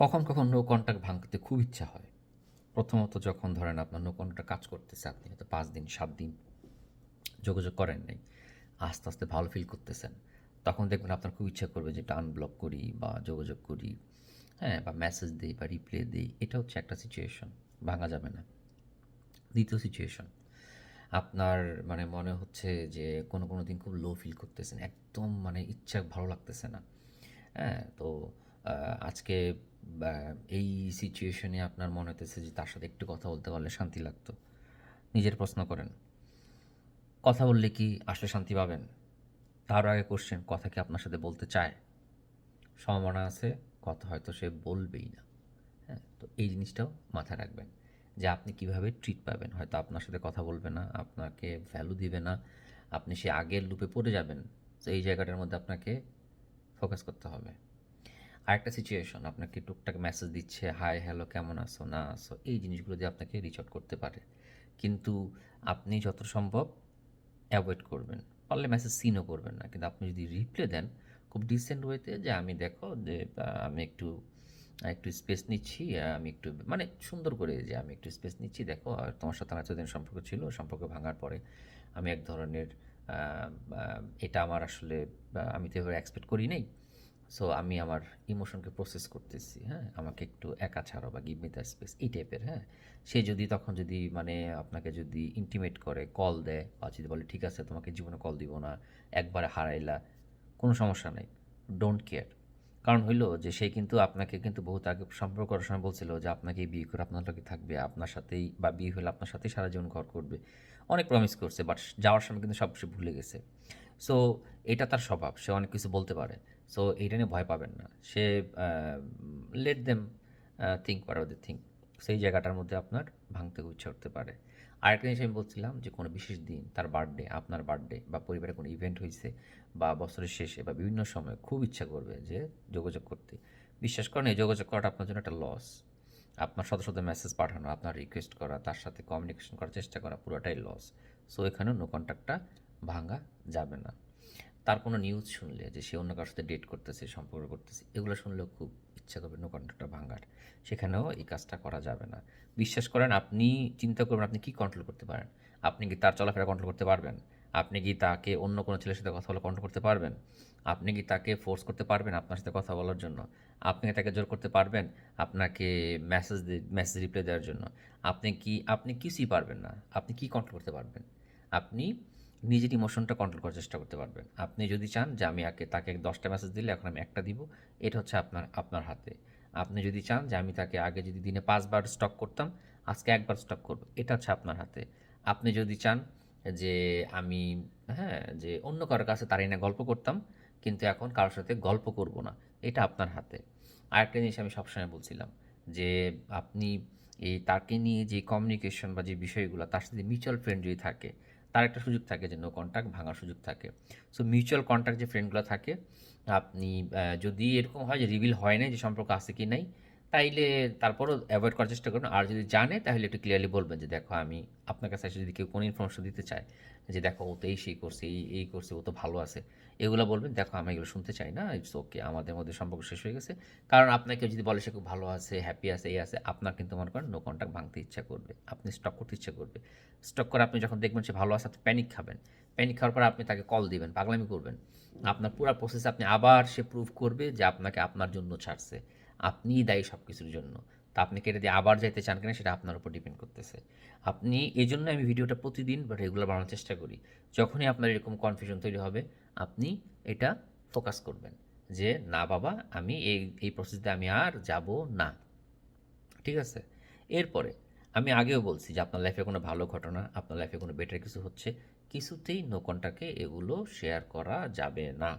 কখন কখন no contact ভাঙতে খুব ইচ্ছা হয়। প্রথমত যখন ধরেন আপনার নো কন্ট্যাক্ট কাজ করতেছে, আপনি হয়তো পাঁচ দিন, সাত দিন যোগাযোগ করেন নাই, আস্তে আস্তে ভালো ফিল করতেছেন, তখন দেখবেন আপনার খুব ইচ্ছা করবে যে এটা আনব্লক করি বা যোগাযোগ করি হ্যাঁ বা মেসেজ দিই বা রিপ্লে দিই, এটা হচ্ছে একটা সিচুয়েশন ভাঙা যাবে না। দ্বিতীয় সিচুয়েশন আপনার মানে মনে হচ্ছে যে কোনো কোনো দিন খুব লো ফিল করতেছেন, একদম মানে ইচ্ছা ভালো লাগতেছে না। হ্যাঁ তো আজকে এই সিচুয়েশনে আপনার মনে হতেছে যে তার সাথে একটু কথা বলতে পারলে শান্তি লাগতো। নিজের প্রশ্ন করেন। কথা বললে কি আসলে শান্তি পাবেন? তার আগে কোশ্চেন কথা কি আপনার সাথে বলতে চায়? সম্ভাবনা আছে, কথা হয়তো সে বলবেই না। হ্যাঁ তো এই জিনিসটাও মাথায় রাখবেন যে আপনি কীভাবে ট্রিট পাবেন। হয়তো আপনার সাথে কথা বলবে না, আপনাকে ভ্যালু দিবে না, আপনি সে আগের লুপে পড়ে যাবেন। তো এই জায়গাটার মধ্যে আপনাকে ফোকাস করতে হবে। আরেকটা সিচুয়েশন আপনাকে টুকটাক মেসেজ দিচ্ছে হাই হ্যালো কেমন আছো? না আসো এই জিনিসগুলো দিয়ে আপনাকে রিচ আউট করতে পারে। কিন্তু আপনি যত সম্ভব অ্যাভয়েড করবেন। পারলে মেসেজ সিনও করবেন না। কিন্তু আপনি যদি রিপ্লে দেন, খুব ডিসেন্ট ওয়েতে যে আমি দেখো যে আমি একটু একটু স্পেস নিচ্ছি আমি একটু মানে সুন্দর করে যে আমি একটু স্পেস নিচ্ছি, দেখো, আর তোমার সাথে আমার এতদিন সম্পর্ক ছিল, সম্পর্ক ভাঙার পরে আমি এক ধরনের এটা আমার আসলে আমি তো এভাবে এক্সপেক্ট করি নাই। সো আমি আমার ইমোশনকে প্রসেস করতেছি হ্যাঁ? আমাকে একটু একা ছাড়ো বা গিভ মি দ্য স্পেস এই টাইপের হ্যাঁ? সে যদি, তখন যদি মানে আপনাকে যদি ইন্টিমেট করে কল দেয় বা যদি বলে, ঠিক আছে, তোমাকে জীবনে কল দিব না, একবারে হারাইলা, কোনো সমস্যা নেই ডোন্ট কেয়ার কারণ হইল যে, সে কিন্তু আপনাকে কিন্তু বহুত আগে সম্পর্ক করার সময় বলছিল যে আপনাকে বিয়ে করে আপনার লোকে থাকবে, আপনার সাথেই বা বিয়ে হলে আপনার সাথেই সারা জীবন ঘর করবে। অনেক প্রমিস করছে বাট যাওয়ার সময় কিন্তু সব ভুলে গেছে। সো এটা তার স্বভাব, সে অনেক কিছু বলতে পারে। সো এইটা নিয়ে ভয় পাবেন না। সে লেট দেম থিঙ্ক পার ওদের থিঙ্ক সেই জায়গাটার মধ্যে আপনার ভাঙতে ইচ্ছা করতে পারে। আরেকটা জিনিস আমি বলছিলাম যে, কোনো বিশেষ দিন তার বার্থডে আপনার বার্থডে বা পরিবারে কোনো ইভেন্ট হয়েছে বা বছরের শেষে বা বিভিন্ন সময় খুব ইচ্ছা করবে যে, যোগাযোগ করতে। বিশ্বাস করেন, এই যোগাযোগ করাটা আপনার জন্য একটা লস আপনার শত শত মেসেজ পাঠানো, আপনার রিকোয়েস্ট করা, তার সাথে কমিউনিকেশন করার চেষ্টা করা, পুরোটাই লস সো এখানেও নো কন্ট্যাক্টটা ভাঙা যাবে না। তার কোনো নিউজ শুনলে যে সে অন্য কারোর সাথে ডেট করতেছে, সম্পর্ক করতেছে, এগুলো শুনলেও খুব ইচ্ছা করবে নো কন্ট্যাক্টটা ভাঙার। সেখানেও এই কাজটা করা যাবে না। বিশ্বাস করেন, আপনি চিন্তা করবেন আপনি কি কন্ট্রোল করতে পারেন। আপনি কি তার চলাফেরা কন্ট্রোল করতে পারবেন? আপনি কি তাকে অন্য কোনো ছেলের সাথে কথা বলে কন্ট্রোল করতে পারবেন? আপনি কি তাকে ফোর্স করতে পারবেন আপনার সাথে কথা বলার জন্য? আপনি কি তাকে জোর করতে পারবেন আপনাকে মেসেজ মেসেজ রিপ্লাই দেওয়ার জন্য? আপনি কি, আপনি কিছুই পারবেন না। আপনি কি কন্ট্রোল করতে পারবেন? আপনি নিজের ইমোশনটা কন্ট্রোল করার চেষ্টা করতে পারবেন। আপনি যদি চান যে আমি আগে তাকে দশটা মেসেজ দিলে এখন আমি একটা দিব, এটা হচ্ছে আপনার আপনার হাতে। আপনি যদি চান যে আমি তাকে আগে যদি দিনে পাঁচবার স্টক করতাম, আজকে একবার স্টক করব, এটা হচ্ছে আপনার হাতে। আপনি যদি চান যে আমি হ্যাঁ যে অন্য কারোর কাছে তারাই না গল্প করতাম, কিন্তু এখন কারোর সাথে গল্প করব না, এটা আপনার হাতে। আরেকটা জিনিস আমি সবসময় বলছিলাম যে আপনি এই তাকে নিয়ে যে কমিউনিকেশন বা যে বিষয়গুলো, তার সাথে মিউচুয়াল ফ্রেন্ড যদি থাকে তার একটা সুযোগ থাকে যে নো কন্ট্যাক্ট ভাঙার সুযোগ থাকে। সো মিউচুয়াল কন্ট্যাক্ট যে ফ্রেন্ডগুলো থাকে, আপনি যদি এরকম হয় যে রিভিল হয় না যে সম্পর্ক আছে কি নাই, তাইলে তারপরও অ্যাভয়েড করার চেষ্টা করবেন আর যদি জানে, তাহলে একটু ক্লিয়ারলি বলবেন যে, দেখো, আমি আপনার কাছে যদি কেউ কোনো ইনফরমেশন দিতে চায় যে দেখো ও তো এই সেই করছে, এই এই করছে, ও তো ভালো আছে। এগুলো বলবেন, দেখো আমি এগুলো শুনতে চাই না ইটস ওকে আমাদের মধ্যে সম্পর্ক শেষ হয়ে গেছে। কারণ আপনাকে যদি বলে সে খুব ভালো আছে হ্যাপি আছে, এই আছে, আপনার কিন্তু মনে করেন নো কন্ট্যাক্ট ভাঙতে ইচ্ছা করবে, আপনি স্টক করতে ইচ্ছা করবে। স্টক করে আপনি যখন দেখবেন সে ভালো আছে, আপনি প্যানিক খাবেন। প্যানিক খাওয়ার পর আপনি তাকে কল দিবেন, পাগলামি করবেন। আপনার পুরো প্রসেস আপনি আবার সে প্রুভ করবে যে আপনাকে আপনার জন্য ছাড়ছে। আপনিই দায়ী সব কিছুর জন্য। আপনি কেটে দিয়ে আবার যাইতে চান কিনা সেটা আপনার উপর ডিপেন্ড করতেছে। আপনি এই জন্য আমি ভিডিওটা প্রতিদিন বা রেগুলার বানানোর চেষ্টা করি। যখনই আপনার এরকম কনফিউশন তৈরি হবে, আপনি এটা ফোকাস করবেন যে, না বাবা, আমি এই এই প্রসেসতে আমি আর যাব না। ঠিক আছে? এরপরে আমি আগেও বলছি যে, আপনার লাইফে কোনো ভালো ঘটনা, আপনার লাইফে কোনো বেটার কিছু হচ্ছে। কিছুতেই নো কন্টাক্টে এগুলো শেয়ার করা যাবে না।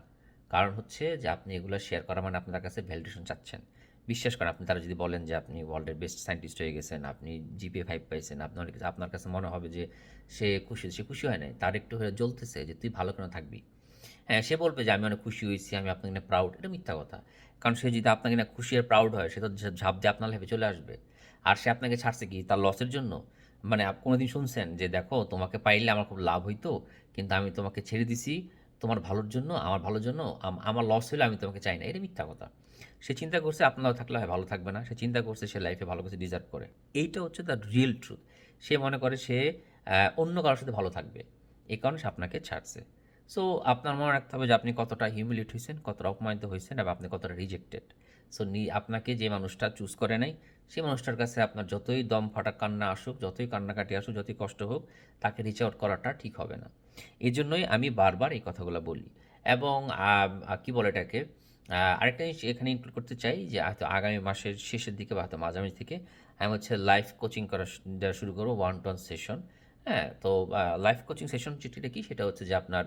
কারণ হচ্ছে যে, আপনি এগুলো শেয়ার করা মানে আপনার কাছে ভ্যালিডেশন চাচ্ছেন। বিশ্বাস করেন, আপনি তারা যদি বলেন যে আপনি ওয়ার্ল্ডের বেস্ট সায়েন্টিস্ট হয়ে গেছেন, আপনি জিপিএ ফাইভ পাইছেন, আপনার আপনার কাছে মনে হবে যে সে খুশি সে খুশি হয় নাই, তার একটু হয়ে জ্বলতেছে যে তুই ভালো কেন থাকবি? হ্যাঁ সে বলবে যে আমি অনেক খুশি হয়েছি, আমি আপনাকে না প্রাউড এটা মিথ্যা কথা। কারণ সে যদি আপনাকে না খুশি আর প্রাউড হয়, সে তো ঝাঁপ দিয়ে আপনার লাইফে চলে আসবে। আর সে আপনাকে ছাড়ছে কি? তার লসের জন্য? মানে আপ, কোনোদিন শুনছেন যে দেখো, তোমাকে পাইলে আমার খুব লাভ হইতো, কিন্তু আমি তোমাকে ছেড়ে দিছি তোমার ভালোর জন্য, আমার ভালোর জন্য আমার লস হলে আমি তোমাকে চাই না। এটা মিথ্যা কথা। সে চিন্তা করছে আপনারাও থাকলে হয়, ভালো থাকবে না। সে চিন্তা করছে সে লাইফে ভালো কিছু ডিজার্ভ করে। এইটা হচ্ছে দ্য রিয়েল ট্রুথ সে মনে করে সে অন্য কারোর সাথে ভালো থাকবে। এই কারণে সে আপনাকে ছাড়ছে। সো আপনার মনে রাখতে হবে যে আপনি কতটা হিউমিলেট হয়েছেন, কতটা অপমানিত হয়েছেন, এবং আপনি কতটা রিজেক্টেড সো নি, আপনাকে যে মানুষটা চুজ করে নাই সেই মানুষটার কাছে আপনার যতই দম ফাটা কান্না আসুক, যতই কান্নাকাটি আসুক, যতই কষ্ট হোক, তাকে রিচ আউট করাটা ঠিক হবে না। এই জন্যই আমি বারবার এই কথাগুলো বলি। এবং কি বলে এটাকে? আরেকটা জিনিস এখানে ইনক্লুড করতে চাই যে, হয়তো আগামী মাসের শেষের দিকে বা হয়তো মাঝামাঝি থেকে আমি হচ্ছে লাইভ কোচিং করা দেওয়া শুরু করব ওয়ান টু ওয়ান সেশন হ্যাঁ তো লাইভ কোচিং সেশন যেটা কি? সেটা হচ্ছে যে আপনার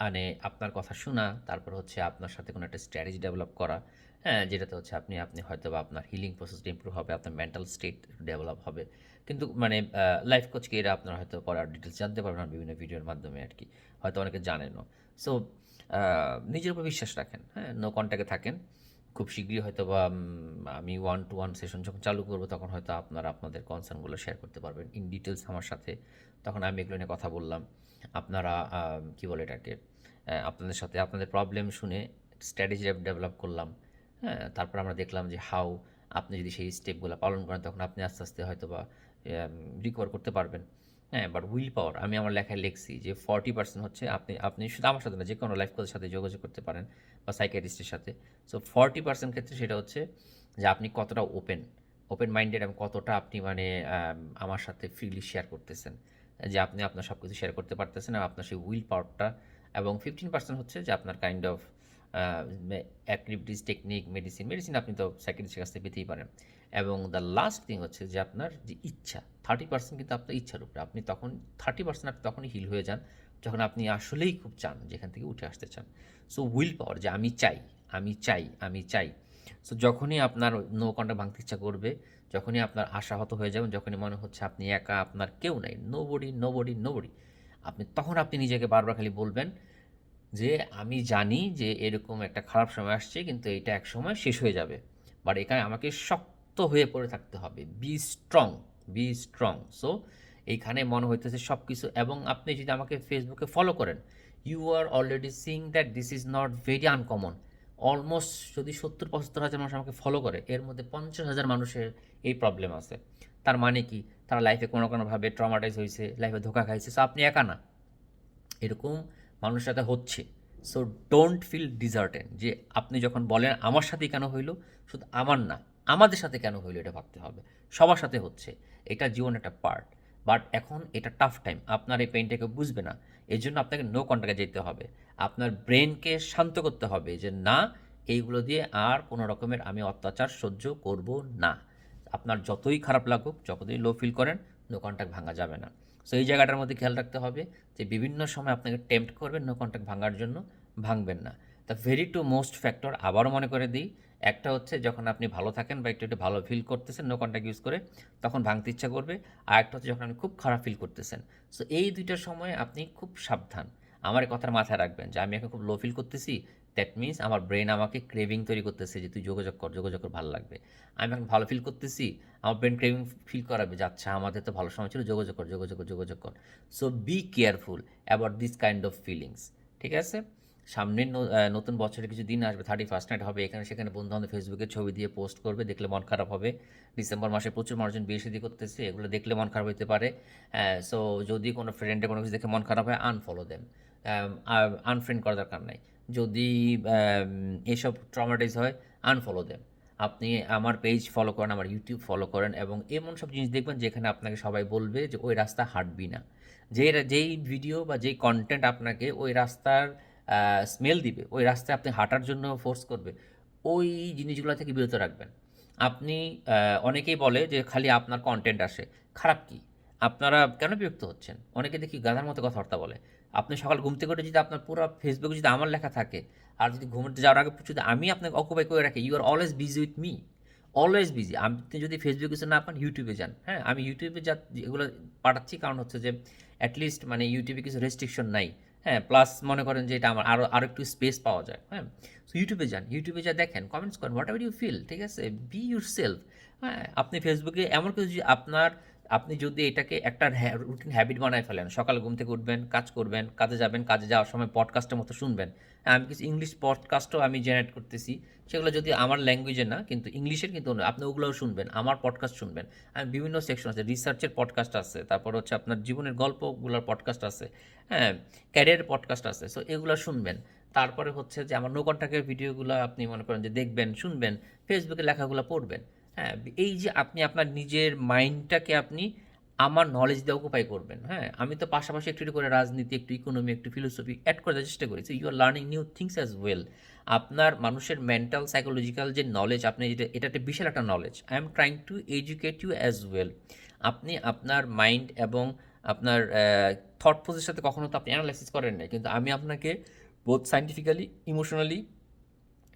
মানে আপনার কথা শোনা, তারপর হচ্ছে আপনার সাথে কোনো একটা স্ট্র্যাটেজি ডেভেলপ করা হ্যাঁ যেটাতে হচ্ছে আপনি আপনি হয়তো বা আপনার হিলিং প্রসেসটা ইম্প্রুভ হবে, আপনার মেন্টাল স্টেট ডেভেলপ হবে। কিন্তু মানে লাইফ কোচকে এরা আপনার হয়তো পরে আর ডিটেলস জানতে পারবেন বিভিন্ন ভিডিওর মাধ্যমে আর কি। হয়তো অনেকে জানেনও। সো নিজের উপর বিশ্বাস রাখেন হ্যাঁ নো কন্ট্যাক্টে থাকেন। খুব শীঘ্রই হয়তো বা আমি ওয়ান টু ওয়ান সেশন যখন চালু করব, তখন হয়তো আপনারা আপনাদের কনসার্নগুলো শেয়ার করতে পারবেন ইন ডিটেলস আমার সাথে। তখন আমি এগুলো নিয়ে কথা বললাম। আপনারা কী বলে এটাকে? আপনাদের সাথে আপনাদের প্রবলেম শুনে স্ট্র্যাটেজি ডেভেলপ করলাম। হ্যাঁ তারপর আমরা দেখলাম যে হাউ আপনি যদি সেই স্টেপগুলো পালন করেন, তখন আপনি আস্তে আস্তে হয়তো বা রিকভার করতে পারবেন। হ্যাঁ বাট উইল পাওয়ার আমি আমার লেখায় লিখছি যে ফর্টি পার্সেন্ট হচ্ছে আপনি আপনি শুধু আমার সাথে না, যে কোনো লাইফ কোচের সাথে যোগাযোগ করতে পারেন বা সাইকিয়াট্রিস্টের সাথে। সো ফর্টি পার্সেন্ট ক্ষেত্রে সেটা হচ্ছে যে আপনি কতটা ওপেন ওপেন মাইন্ডেড এবং কতটা আপনি মানে আমার সাথে ফ্রিলি শেয়ার করতেছেন। যে আপনি আপনার সব কিছু শেয়ার করতে পারতেছেন এবং আপনার সেই উইল পাওয়ারটা এবং ফিফটিন পার্সেন্ট হচ্ছে যে আপনার kind of activities technique medicine medicine আপনি তো সাইকিয়াট্রিস্টের কাছ থেকে পেতেই পারেন। এবং দ্য লাস্ট থিং হচ্ছে যে আপনার যে ইচ্ছা থার্টি পার্সেন্ট কিন্তু আপনার ইচ্ছার উপরে। আপনি তখন থার্টি পার্সেন্ট আপনি তখনই হিল হয়ে যান যখন আপনি আসলেই খুব চান যেখান থেকে উঠে আসতে চান। সো উইল পাওয়ার যে আমি চাই আমি চাই আমি চাই। সো যখনই আপনার নো কন্ট্যাক্ট ভাঙতে ইচ্ছা করবে, যখনই আপনার আশাহত হয়ে যাবেন, যখনই মনে হচ্ছে আপনি একা, আপনার কেউ নাই nobody nobody nobody আপনি, তখন আপনি নিজেকে বারবার খালি বলবেন যে, আমি জানি যে এরকম একটা খারাপ সময় আসছে, কিন্তু এটা এক সময় শেষ হয়ে যাবে। বাট এখানে আমাকে শক্ত হয়ে পড়ে থাকতে হবে। Be strong be strong so এইখানে মনে হইতেছে সব কিছু এবং আপনি যদি আমাকে ফেসবুকে ফলো করেন you are already sing that this is not very uncommon almost যদি সত্তর, পঁচাত্তর হাজার মানুষ আমাকে ফলো করে, এর মধ্যে পঞ্চাশ হাজার মানুষের এই প্রবলেম আছে। তার মানে কি? তারা লাইফে কোনো কোনোভাবে ট্রমাটাইজ হয়েছে লাইফে ধোকা খাইছে সো আপনি একা না। এরকম মানুষের সাথে হচ্ছে। সো ডোন্ট ফিল ডিজার্টেন যে আপনি যখন বলেন, আমার সাথেই কেন হইল? শুধু আমার না, আমাদের সাথে কেন হইল এটা ভাবতে হবে। সবার সাথে হচ্ছে। এটা জীবন একটা পার্ট বাট এখন এটা টাফ টাইম আপনার এই পেইনটাকে বুঝবে না। এই জন্য আপনাকে নো কন্ট্যাক্টে যেতে হবে। আপনার ব্রেনকে শান্ত করতে হবে যে, না, এইগুলো দিয়ে আর কোনো রকমের আমি অত্যাচার সহ্য করব না। আপনার যতই খারাপ লাগুক, যতই লো ফিল করেন নো কন্ট্যাক্ট ভাঙা যাবে না। সো এই জায়গাটার মধ্যে খেয়াল রাখতে হবে যে, বিভিন্ন সময় আপনাকে টেম্পট করবেন নো কন্ট্যাক্ট ভাঙার জন্য, ভাঙবেন না। The very to most factor আবারও মনে করে দিই, একটা হচ্ছে যখন আপনি ভালো থাকেন বা একটু একটু ভালো ফিল করতেছেন নো কন্ট্যাক্ট ইউজ করে, তখন ভাঙতে ইচ্ছা করবে। আর একটা হচ্ছে যখন আপনি খুব খারাপ ফিল করতেছেন। সো এই দুইটার সময় আপনি খুব সাবধান। আমার কথার মাথায় রাখবেন যে, আমি এখন খুব লো ফিল করতেছি দ্যাট মিনস আমার ব্রেন আমাকে ক্রেভিং তৈরি করতেছে যে তুই যোগাযোগ কর যোগাযোগ কর ভালো লাগবে। আমি এখন ভালো ফিল করতেছি, আমার ব্রেন ক্রেভিং ফিল করাবে যে আচ্ছা আমাদের তো ভালো সময় ছিল, যোগাযোগ কর যোগাযোগ কর যোগাযোগ কর। So be careful about this kind of feelings ঠিক আছে? সামনের নতুন বছরে কিছু দিন আসবে থার্টি ফার্স্ট নাইট হবে, এখানে সেখানে বন্ধু বান্ধব ফেসবুকে ছবি দিয়ে পোস্ট করবে, দেখলে মন খারাপ হবে। ডিসেম্বর মাসে প্রচুর মানুষজন বিয়ে শাদী করতেছে, এগুলো দেখলে মন খারাপ হতে পারে। সো যদি কোনো ফ্রেন্ডে কোনো কিছু দেখে মন খারাপ হয় আনফলো দেন আনফ্রেন্ড করার দরকার নাই। যদি এসব ট্রমাটাইজ হয় আনফলো দেন আপনি আমার পেজ ফলো করেন, আমার ইউটিউব ফলো করেন এবং এমন সব জিনিস দেখবেন যেখানে আপনাকে সবাই বলবে যে, ওই রাস্তা হাঁটবি না। যে, যেই ভিডিও বা যেই কন্টেন্ট আপনাকে ওই রাস্তার স্মেল দিবে, ওই রাস্তায় আপনি হাঁটার জন্য ফোর্স করবে, ওই জিনিসগুলো থেকে বিরত রাখবেন। আপনি অনেকেই বলে যে, খালি আপনার কন্টেন্ট আসে। খারাপ কি? আপনারা কেন বিরক্ত হচ্ছেন? অনেকে দেখি গাধার মতো কথাবার্তা বলে। আপনি সকাল ঘুম থেকে উঠে যদি আপনার পুরো ফেসবুকে যদি আমার লেখা থাকে, আর যদি ঘুমোতে যাওয়ার আগে যদি আমি আপনাকে অকুপাই করে রাখি you are always busy with me always busy আপনি যদি ফেসবুকে কিছু না পান ইউটিউবে যান। হ্যাঁ আমি ইউটিউবে যা, এগুলো পাঠাচ্ছি, কারণ হচ্ছে যে অ্যাটলিস্ট মানে ইউটিউবে কিছু রেস্ট্রিকশন নাই। হ্যাঁ প্লাস মনে করেন যে এটা আমার আরও আরও একটু স্পেস পাওয়া যায়। হ্যাঁ সো ইউটিউবে যান। ইউটিউবে যা দেখেন কমেন্টস করেন হোয়াট এভার ইউ ফিল ঠিক আছে? বি ইউর সেলফ হ্যাঁ আপনি ফেসবুকে এমন কিছু আপনার আপনি যদি এটাকে একটা রুটিন হ্যাবিট বানায় ফেলেন, সকাল ঘুম থেকে উঠবেন, কাজ করবেন, কাজে যাবেন, কাজে যাওয়ার সময় পডকাস্টের মতো শুনবেন হ্যাঁ আমি কিছু ইংলিশ পডকাস্টও আমি জেনারেট করতেছি, সেগুলো যদি আমার ল্যাঙ্গুয়েজে না, কিন্তু ইংলিশের কিন্তু আপনি ওগুলোও শুনবেন, আমার পডকাস্ট শুনবেন, আমি বিভিন্ন সেকশন আছে রিসার্চের পডকাস্ট আছে, তারপর হচ্ছে আপনার জীবনের গল্পগুলোর পডকাস্ট আছে হ্যাঁ ক্যারিয়ারের পডকাস্ট আছে সো এগুলো শুনবেন, তারপরে হচ্ছে যে আমার নো ভিডিওগুলো আপনি মনে করেন যে দেখবেন, শুনবেন ফেসবুকে লেখাগুলো পড়বেন হ্যাঁ এই যে আপনি আপনার নিজের মাইন্ডটাকে আপনি আমার নলেজ দিয়ে অকুপাই করবেন হ্যাঁ? আমি তো পাশাপাশি একটু একটু করে রাজনীতি, একটু ইকোনমি একটু ফিলোসফি অ্যাড করার চেষ্টা করি। So you are learning new things as well আপনার মানুষের মেন্টাল সাইকোলজিক্যাল যে নলেজ আপনি যেটা এটা একটা বিশাল একটা knowledge I am trying to educate you as well আপনি আপনার মাইন্ড এবং আপনার থট প্রসেসের সাথে কখনো তো আপনি অ্যানালাইসিস করেন নাই। কিন্তু আমি আপনাকে বোথ সাইন্টিফিক্যালি ইমোশনালি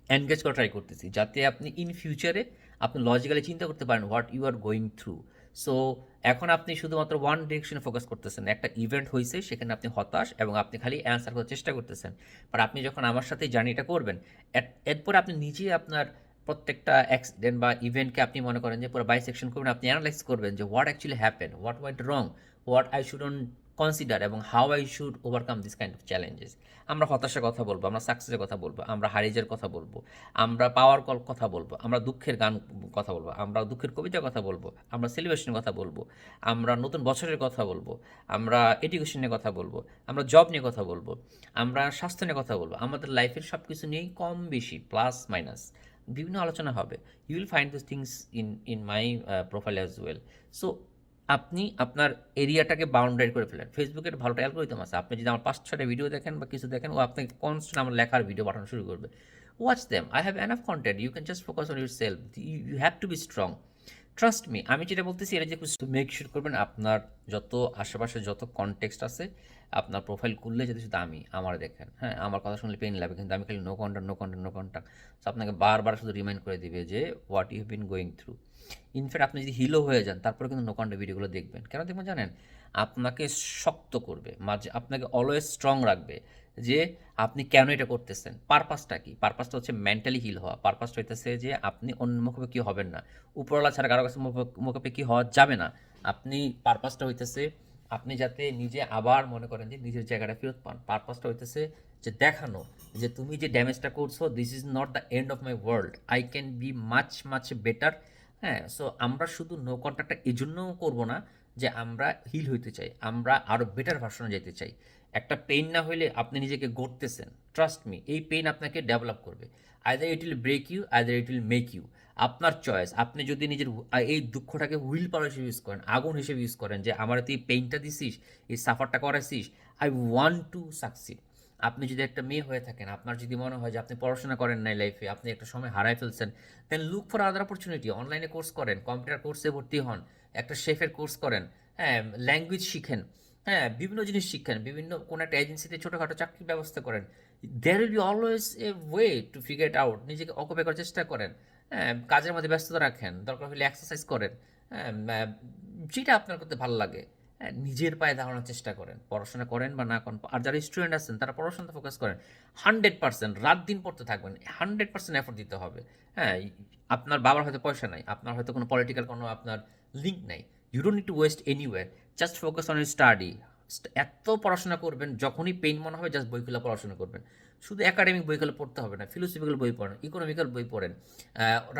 এনগেজ করা ট্রাই করতেছি। যাতে আপনি ইন ফিউচারে আপনি লজিক্যালি চিন্তা করতে পারেন what you are going through so এখন আপনি শুধুমাত্র ওয়ান ডিরেকশনে ফোকাস করতেছেন। একটা ইভেন্ট হয়েছে সেখানে আপনি হতাশ এবং আপনি খালি অ্যান্সার করার চেষ্টা করতেছেন। বাট আপনি যখন আমার সাথে জার্নিটা করবেন, এর- এরপর আপনি নিজেই আপনার প্রত্যেকটা অ্যাক্সিডেন্ট বা ইভেন্টকে আপনি মনে করেন যে পুরো বাইসেকশন করবেন আপনি অ্যানালাইজ করবেন যে what actually happen what wait wrong what I should consider এবং how I should overcome this kind of challenges আমরা হতাশার কথা বলব আমরা সাকসেসের কথা বলব আমরা হারিজের কথা বলব আমরা পাওয়ার কল কথা বলব আমরা দুঃখের গান কথা বলব আমরা দুঃখের কবিতার কথা বলব আমরা সেলিব্রেশনের কথা বলব আমরা নতুন বছরের কথা বলব আমরা এডুকেশনের কথা বলব আমরা জব নিয়ে কথা বলব আমরা স্বাস্থ্য নিয়ে কথা বলব আমাদের লাইফের সব কিছু নিয়েই কম বেশি প্লাস মাইনাস বিভিন্ন আলোচনা হবে you will find this things in in my profile as well so আপনি আপনার এরিয়াটাকে বাউন্ডারি করে ফেলেন। ফেসবুকের ভালো অ্যালগোরিদম আছে। আপনি যদি আমার পাঁচ ছটা ভিডিও দেখেন বা কিছু দেখেন, ও আপনাকে কনস্ট্যান্ট আমার লেখার ভিডিও পাঠানো শুরু করবে। Watch them I have enough content you can just focus on yourself you have to be strong trust me আমি যেটা বলতেছি, এটা যে মেক শিওর করবেন আপনার যত আশেপাশে যত কনটেক্সট আছে আপনার প্রোফাইল খুললে যদি শুধু আমি, আমার দেখেন হ্যাঁ? আমার কথা শুনলে পেন লাগবে কিন্তু আমি খালি no contact no contact no contact so আপনাকে বারবার শুধু রিমাইন্ড করে দিবে যে what you been going through in fact আপনি যদি হিলো হয়ে যান, তারপরে কিন্তু নো কন্ট্যাক্ট ভিডিওগুলো দেখবেন। কেন দেখবেন জানেন? আপনাকে শক্ত করবে, মাঝে আপনাকে অলওয়েজ স্ট্রং রাখবে যে, আপনি কেন এটা করতেছেন? পারপাসটা কি? পারপাসটা হচ্ছে মেন্টালি হিল হওয়া। পারপাসটা হইতেছে যে, আপনি অন্য মুখে কি হবেন না। উপরওয়ালা ছাড়া কারও কাছে মুখে কি হওয়া যাবে না। আপনি পারপাসটা হইতেছে আপনি যাতে নিজে আবার মনে করেন যে নিজের জায়গাটা ফেরত পান। পারপাসটা হইতেছে যে দেখানো, যে তুমি যে ড্যামেজটা করছ this is not the end of my world I can be much much better হ্যাঁ সো আমরা শুধু নো কন্ট্যাক্টটা এই জন্যও করব না যে আমরা হিল হইতে চাই, আমরা আরও বেটার ভার্সনে যেতে চাই। একটা পেইন না হইলে আপনি নিজেকে গড়তেছেন। ট্রাস্ট মি এই পেইন আপনাকে ডেভেলপ করবে। Either it will break you either it will make you আপনার চয়েস আপনি যদি নিজের এই দুঃখটাকে হুইল পাওয়ার হিসেবে ইউজ করেন, আগুন হিসেবে ইউজ করেন যে, আমার তুই পেইনটা দিছিস, এই সাফারটা করাইছিস আই ওয়ান্ট টু সাকসিড আপনি যদি একটা মেয়ে হয়ে থাকেন, আপনার যদি মনে হয় যে, আপনি পড়াশোনা করেন নাই লাইফে আপনি একটা সময় হারাই ফেলছেন then look for other opportunity অনলাইনে কোর্স করেন কম্পিউটার কোর্সে ভর্তি হন, একটা শেফের কোর্স করেন হ্যাঁ ল্যাঙ্গুয়েজ শিখেন হ্যাঁ বিভিন্ন জিনিস শিখেন, বিভিন্ন কোনো একটা এজেন্সিতে ছোটোখাটো চাকরির ব্যবস্থা করেন। There will be always a way to figure out নিজেকে অকুপে করার চেষ্টা করেন। কাজের মধ্যে ব্যস্ততা রাখেন দরকার হলে এক্সারসাইজ করেন হ্যাঁ যেটা আপনার করতে ভালো লাগে হ্যাঁ, নিজের পায়ে দাঁড়ানোর চেষ্টা করেন পড়াশোনা করেন বা না করেন আর যারা স্টুডেন্ট আছেন তারা পড়াশোনাতে ফোকাস করেন হান্ড্রেড পার্সেন্ট রাত দিন পড়তে থাকবেন হান্ড্রেড পার্সেন্ট এফোর্ট দিতে হবে হ্যাঁ আপনার বাবার হয়তো পয়সা নাই আপনার হয়তো কোনো পলিটিক্যাল কোনো আপনার লিঙ্ক নাই you don't need to waste anywhere just focus on study এত পড়াশোনা করবেন যখনই পেইন মনে হবে জাস্ট বইগুলো পড়াশোনা করবেন শুধু একাডেমিক বইগুলো পড়তে হবে না ফিলোসফিক্যাল বই পড়েন ইকোনমিক্যাল বই পড়েন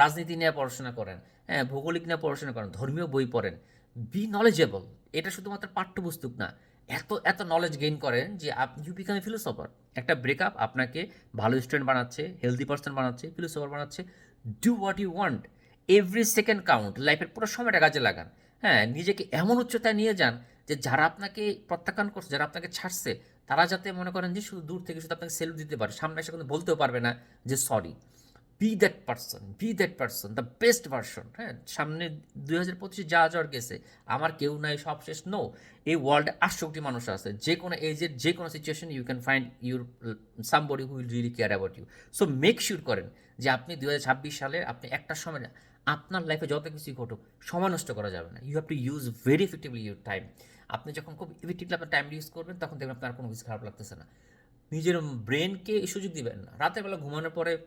রাজনীতি নিয়ে পড়াশোনা করেন হ্যাঁ ভৌগোলিক নিয়ে পড়াশোনা করেন, ধর্মীয় বই পড়েন বি নলেজেবল এটা শুধুমাত্র পাঠ্যপুস্তক না, এত এত নলেজ গেইন করেন যে আপনি ইউ বিকাম ফিলোসফার একটা ব্রেকআপ আপনাকে ভালো স্টুডেন্ট বানাচ্ছে হেলদি পার্সন বানাচ্ছে ফিলোসফার বানাচ্ছে do what you want every second count লাইফের পুরো সময়টা কাজে লাগান হ্যাঁ নিজেকে এমন উচ্চতায় নিয়ে যান যে যারা আপনাকে প্রত্যাখ্যান করছে, যারা আপনাকে ছাড়ছে তারা যাতে মনে করেন যে শুধু দূর থেকে শুধু আপনাকে সেলফ দিতে পারে, সামনে এসে কিন্তু বলতেও পারবে না যে sorry be that person be that person the best version হ্যাঁ? সামনে দুই হাজার পঁচিশে যা যাওয়ার গেছে, আমার কেউ নাই, সব শেষ নো এই ওয়ার্ল্ডে আটশো কোটি মানুষ আছে, যে কোনো এজের যে কোনো situation you can find your somebody who'll really care about you so make sure করেন যে আপনি দু হাজার ছাব্বিশ সালে আপনি একটা সময় আপনার লাইফে যত কিছুই ঘটুক, সময় নষ্ট করা যাবে না। You have to use very effectively your time আপনি যখন খুব ইফেক্টিভলি আপনার টাইম ইউজ করবেন, তখন দেখবেন আপনার কোনো কিছু খারাপ লাগতেছে না। নিজের ব্রেনকে সুযোগ দিবেন না। রাতের বেলা ঘুমানোর পরে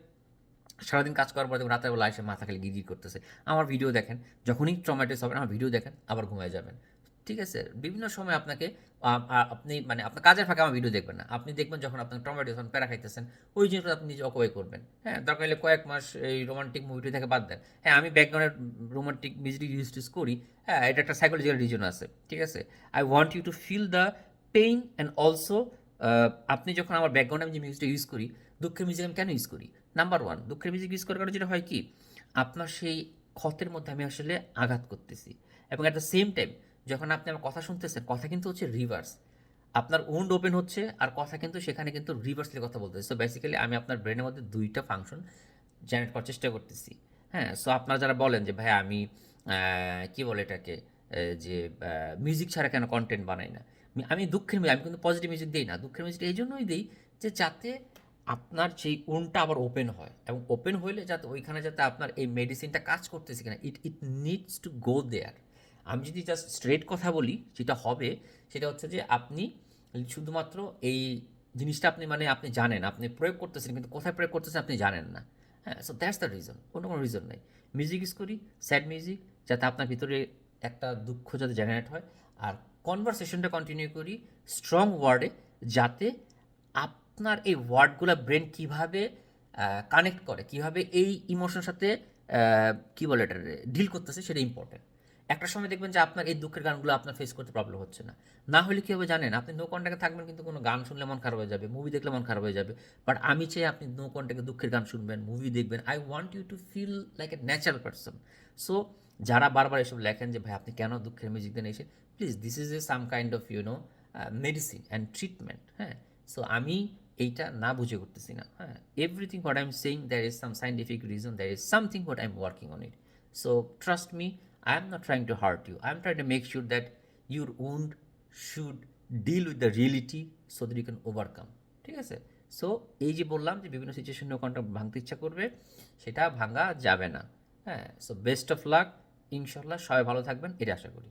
সারাদিন কাজ করার পরে রাতের বেলা এসে মাথা খালি গিরি করতেছে। আমার ভিডিও দেখেন, যখনই ট্রমাটিস হবেন, আমার ভিডিও দেখেন, আবার ঘুমিয়ে যাবেন। ঠিক আছে, বিভিন্ন সময় আপনাকে আপনি মানে আপনার কাজের ফাঁকে আমার ভিডিও দেখবেন না। আপনি দেখবেন যখন আপনার টমেটো যখন প্যারা খাইতেছেন, ওই জিনিসটা আপনি নিজে অকওয়ে করবেন। হ্যাঁ দরকার হলে কয়েক মাস এই রোমান্টিক মুভিটি থেকে বাদ দেন। হ্যাঁ আমি ব্যাকগ্রাউন্ডের রোমান্টিক মিউজিক ইউজ টিউজ করি। হ্যাঁ এটা একটা সাইকোলজিক্যাল রিজন আছে, ঠিক আছে? I want you to feel the pain and also আপনি যখন আমার ব্যাকগ্রাউন্ডে আমি যে মিউজিকটা ইউজ করি, দুঃখের মিউজিক আমি কেন ইউজ করি? নাম্বার ওয়ান দুঃখের মিউজিক ইউজ করার কারণে যেটা হয় কি, আপনার সেই ক্ষতের মধ্যে আমি আসলে আঘাত করতেছি। এবং অ্যাট দ্য সেম টাইম যখন আপনি আমার কথা শুনতেছেন, কথা কিন্তু হচ্ছে রিভার্স আপনার উন্ড ওপেন হচ্ছে আর কথা কিন্তু সেখানে কিন্তু রিভার্সলি কথা বলতেছে। সো বেসিক্যালি আমি আপনার ব্রেনের মধ্যে দুইটা ফাংশন জেনারেট করার চেষ্টা করতেছি। হ্যাঁ সো আপনারা যারা বলেন যে, ভাই, আমি কি বলে এটাকে যে মিউজিক ছাড়া কেন কন্টেন্ট বানাই না? আমি- দুঃখের আমি কিন্তু পজিটিভ মিউজিক দিই না। দুঃখের মিউজিক এই জন্যই দিই যে, যাতে আপনার সেই উনটা আবার ওপেন হয় এবং ওপেন হইলে যাতে ওইখানে যাতে আপনার এই মেডিসিনটা কাজ করতেছে কিনা ইট ইট নিডস টু গো দেয়ার আমি যদি জাস্ট স্ট্রেট কথা বলি, যেটা হবে, সেটা হচ্ছে যে আপনি শুধুমাত্র এই জিনিসটা আপনি মানে আপনি জানেন, আপনি প্রয়োগ করতেছেন, কিন্তু কোথায় প্রয়োগ করতেছেন আপনি জানেন না। হ্যাঁ সো দ্যাটস দ্য রিজন কোনো কোনো রিজন নেই। মিউজিক ইউজ করি স্যাড মিউজিক যাতে আপনার ভিতরে একটা দুঃখ যাতে জেনারেট হয়। আর কনভারসেশনটা কন্টিনিউ করি স্ট্রং ওয়ার্ডে যাতে আপনার এই ওয়ার্ডগুলো ব্রেন কীভাবে কানেক্ট করে, কীভাবে এই ইমোশনের সাথে কী বলে এটা ডিল করতেছে, সেটা ইম্পর্টেন্ট একটা সময় দেখবেন যে আপনার এই দুঃখের গানগুলো আপনার ফেস করতে প্রবলেম হচ্ছে না। না হলে কী হবে জানেন? আপনি নো কন্ট্যাক্টে থাকবেন কিন্তু কোনো গান শুনলে মন খারাপ হয়ে যাবে মুভি দেখলে মন খারাপ হয়ে যাবে। বাট আমি চাই আপনি নো কন্ট্যাক্টে দুঃখের গান শুনবেন মুভি দেখবেন। I want you to feel like a natural person so যারা বারবার এসব লেখেন যে, ভাই, আপনি কেন দুঃখের মিউজিক দেন এসে please this is a some kind of you know medicine and treatment হ্যাঁ? সো আমি এইটা না বুঝে করতেছি না হ্যাঁ? Everything what I am saying there is some scientific reason there is something what I am working on it so trust me I am not trying to hurt you. I am trying to make sure that your wound should deal with the reality so that you can overcome. ঠিক আছে so এই যে বললাম যে বিভিন্ন সিচুয়েশনে contract ভাঙতে ইচ্ছা করবে সেটা ভাঙা যাবে না হ্যাঁ সো বেস্ট অফ লাক ইনশাল্লাহ সবাই ভালো থাকবেন এটা আশা করি